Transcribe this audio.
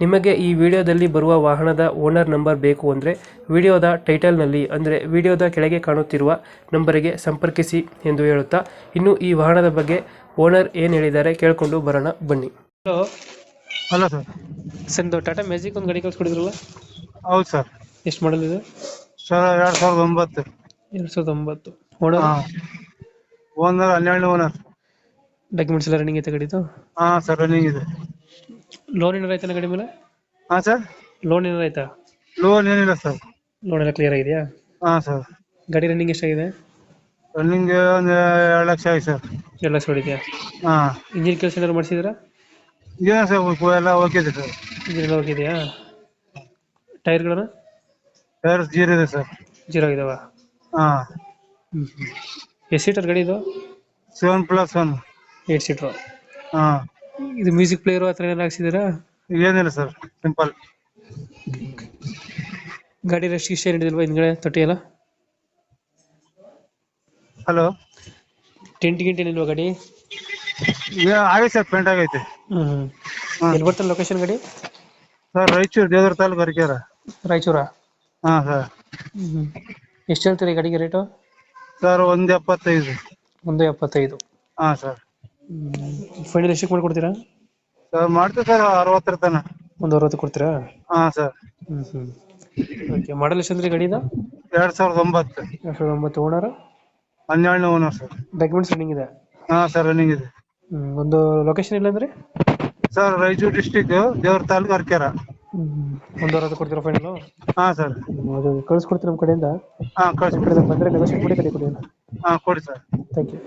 ನಿಮಗೆ ಈ ವಿಡಿಯೋದಲ್ಲಿ ಬರುವ ವಾಹನದ ಓನರ್ ನಂಬರ್ ಬೇಕು ಅಂದರೆ ವಿಡಿಯೋದ ಟೈಟಲ್ನಲ್ಲಿ ಅಂದರೆ ವಿಡಿಯೋದ ಕೆಳಗೆ ಕಾಣುತ್ತಿರುವ ನಂಬರಿಗೆ ಸಂಪರ್ಕಿಸಿ ಎಂದು ಹೇಳುತ್ತಾ ಇನ್ನು ಈ ವಾಹನದ ಬಗ್ಗೆ ಓನರ್ ಏನು ಹೇಳಿದ್ದಾರೆ ಕೇಳಿಕೊಂಡು ಬರೋಣ ಬನ್ನಿ. Hello. Hello sir. ಸಂದು Tata magic ಒಂದು ಗಾಡಿ ಕಳಿಸ್ಕೊಡಿದ್ರಲ್ಲ? ಹೌದು ಸರ್. ಎಷ್ಟು ಮಾಡಲ್ ಇದು? ಸರ್ ಎರಡು ಸಾವಿರದ ಒಂಬತ್ತು. ಎರಡು ಸಾವಿರದ ಒಂಬತ್ತು. ಓನರ್ ಓನರ್ ಹನ್ನೆರಡು ಓನರ್ ಡಾಕ್ಯುಮೆಂಟ್ಸ್ ಎಲ್ಲ ರನ್ನಿಂಗ್ ಐತೆ ಗಾಡಿದು? ಹಾಂ ಸರ್ ರನ್ನಿಂಗ್ ಇದೆ. ಲೋನ್ ಏನಾರ ಆಯ್ತಾನ ಗಾಡಿ ಮೇಲೆ? ಹಾ ಸರ್ ಲೋನ್ ಏನಾರ ಐತಾ ಲೋನ್ ಏನಿಲ್ಲ ಸರ್ ಲೋನ್ ಎಲ್ಲ ಕ್ಲಿಯರ್ ಆಗಿದೆಯಾ? ಹಾ ಸರ್ ಗಾಡಿ ರನ್ನಿಂಗ್ ಎಷ್ಟಾಗಿದೆ? ರನ್ನಿಂಗ್ ಒಂದು ಎರಡು ಲಕ್ಷ ಆಯ್ತು ಸರ್ ಎರಡು ಲಕ್ಷ ಹೊಡಿದ್ಯಾ ಹಾ. ಇಂಜಿನ್ ಕೆಲಸ ಏನಾದ್ರು ಮಾಡಿಸಿದ್ರಾ ಏನು ಸರ್ ಎಲ್ಲ ಓಕೆ ಇದೆ ಸರ್ ಇಂಜಿನ್ ಎಲ್ಲ ಹೋಗಿದೆಯಾ ಟೈರ್ಗಳನ್ನ ಟೈರ್ ಜೀರೋ ಇದೆ ಸರ್ ಜೀರೋ ಆಗಿದಾವ? ಹಾಂ. ಎಷ್ಟು ಸೀಟರ್ ಗಾಡಿ ಇದು? Seven plus one eight seater ಹಾಂ. ಇದು ಮ್ಯೂಸಿಕ್ ಪ್ಲೇಯರ್ ಹತ್ರ ಏನಾರು ಹಾಕ್ಸಿದ್ದೀರಾ ಏನಿಲ್ಲ ಸರ್ ಸಿಂಪಲ್ ಗಾಡಿ ರೆಸ್ಟ್ ಇಷ್ಟ ಏನಿದಿಲ್ವಾ ಹಿಂದ್ಗಡೆ ತೊಟ್ಟಿ ಎಲ್ಲ? ಹಲೋ ಟೆಂಟ್ ಗಿಂಟ್ ಏನಿಲ್ವಾ ಗಾಡಿ? ಆಗೈತೆ ಸರ್ ಪೇಂಟ್ ಆಗೈತೆ. ಹ್ಮ್ ಎಲ್ಲಿ ಬರ್ತಾರೆ ಲೊಕೇಶನ್ ಗಾಡಿ? ಸರ್ ರಾಯಚೂರು ದೇವರ ತಾಲೂಕು ಅರಕೇರ ರಾಯಚೂರ? ಹಾಂ ಸರ್ ಹ್ಞೂ ಎಷ್ಟು ಹೇಳ್ತೀರಿ ಗಾಡಿಗೆ ರೇಟು ಸರ್ ಒಂದು ಎಪ್ಪತ್ತೈದು. ಒಂದು ಎಪ್ಪತ್ತೈದು. ಹಾಂ ಸರ್ ಫೈನಲ್ ಎಷ್ಟಕ್ಕೆ ಮಾಡ್ಕೊಡ್ತೀರಾ ಸರ್ ಮಾಡ್ತೀವಿ ಸರ್ ಅರವತ್ತರ ತನ. ಒಂದು ಅರವತ್ತು ಕೊಡ್ತೀರಾ? ಹಾ ಸರ್. ಹ್ಮ್ ಹ್ಮ್. ಓಕೆ ಮಾಡಲ್ ಎಷ್ಟು ಅಂದ್ರೆ ಗಾಡಿದ? ಎರಡು ಸಾವಿರದ ಒಂಬತ್ತು. ಎರಡು ಸಾವಿರದ ಒಂಬತ್ತು ಓನರ್? ಹನ್ನೆರಡನೇ ಓನರ್ ಸರ್. ಡಾಕ್ಯುಮೆಂಟ್ಸ್ ರನ್ನಿಂಗ್ ಇದೆ? ಹಾ ಸರ್ ರನ್ನಿಂಗ್ ಇದೆ. ಹ್ಮ್, ಒಂದು ಲೊಕೇಶನ್ ಇಲ್ಲ ಅಂದ್ರೆ? ಸರ್ ರಾಯಚೂರು ಡಿಸ್ಟಿಕ್ ದೇವ್ರ ತಾಲೂಕು ಅರ್ಕೆರ ಒಂದು ಅರವತ್ತು ಕೊಡ್ತೀರಾ ಫೈನಲ್ ಹಾ ಸರ್. ಅದು ಕಳಿಸ್ಕೊಡ್ತೀನಿ ನಮ್ಮ ಕಡೆಯಿಂದ? ಹಾ ನಮ್ಮ ಕಳಿಸ್ಬಿಡಿ ಕಡೆಯಿಂದ ಬಂದರೆ ನೆಗೋಷಿಯೇಟ್ ಮಾಡಿ ಕಡೆ ಕೊಡಿ ಹಾ ಕೊಡಿ ಸರ್. Thank you